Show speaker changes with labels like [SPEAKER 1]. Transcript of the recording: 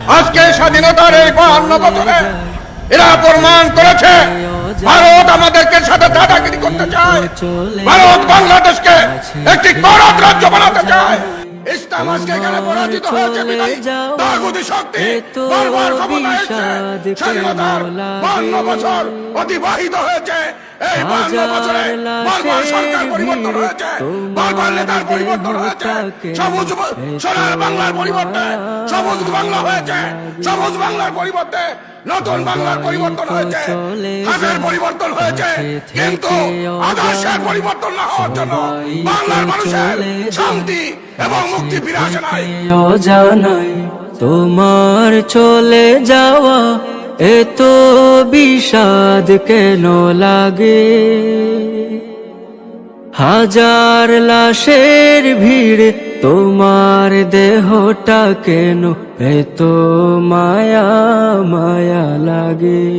[SPEAKER 1] আজকে স্বাধীনতার এই বাহান্ন বছরে এরা প্রমাণ করেছে, ভারত আমাদেরকে সাথে দাদাগিরি করতে চায়। ভারত বাংলাদেশকে একটি করাত রাজ্য বানাতে চায়। শক্তি বারবার ক্ষমতায় এসেছে। স্বাধীনতার বান্ন বছর অতিবাহিত হয়েছে। এই বান্ন বছরে বারবার সরকার পরিবর্তন হয়েছে। বারবার নেতার পরিবর্তন হয়েছে। সবুজ সোনার বাংলার পরিবর্তে সবুজ বাংলা হয়েছে। সবুজ বাংলার পরিবর্তে নতুন বাংলার পরিবর্তন হয়েছে। হাজার পরিবর্তন হয়েছে। কিন্তু আদর্শের পরিবর্তন না হওয়ার জন্য বাংলার মানুষের শান্তি এবং মুক্তি ফিরে আসে নাই।
[SPEAKER 2] তোমার চলে যাওয়া এত বিষাদ কেন লাগে? হাজার লাশের ভিড় তোমার দেহটা কেন এত মায়া মায়া লাগে?